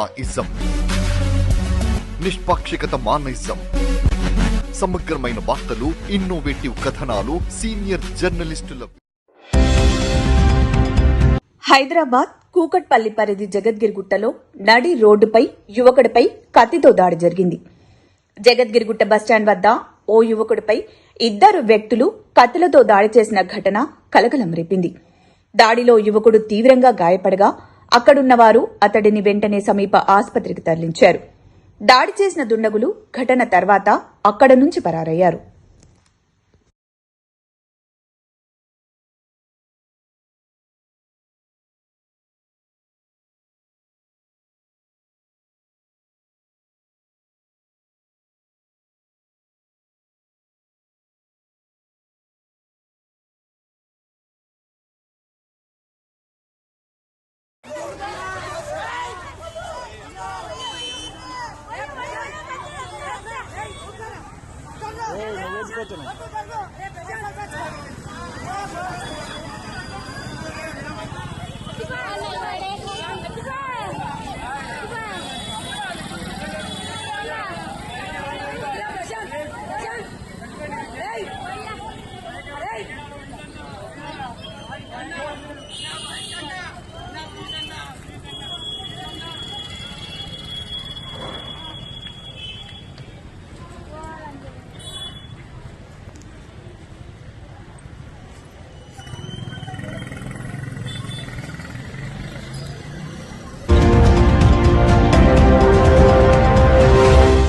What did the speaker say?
Ism నిష్పాక్షికత మానయిజం సమగ్రమైన వార్తలు innovative కథనాలు సీనియర్ జర్నలిస్టుల హైదరాబాద్ కూకట్పల్లి పరిధి జగద్గిరిగుట్టలో నడి రోడ్డుపై యువకుడిపై కత్తితో దాడి జరిగింది. జగద్గిరిగుట్ట బస్టాండ్ వద్ద ఓ యువకుడిపై ఇద్దరు వ్యక్తులు కత్తులతో దాడి చేసిన ఘటన కలకలం రేపింది. దాడిలో యువకుడు తీవ్రంగా గాయపడగా అక్కడున్నవారు అతడిని వెంటనే సమీప ఆసుపత్రికి తరలించారు. దాడి చేసిన దుండగులు ఘటన తర్వాత అక్కడ నుంచి పరారయ్యారు. えー、登ることない。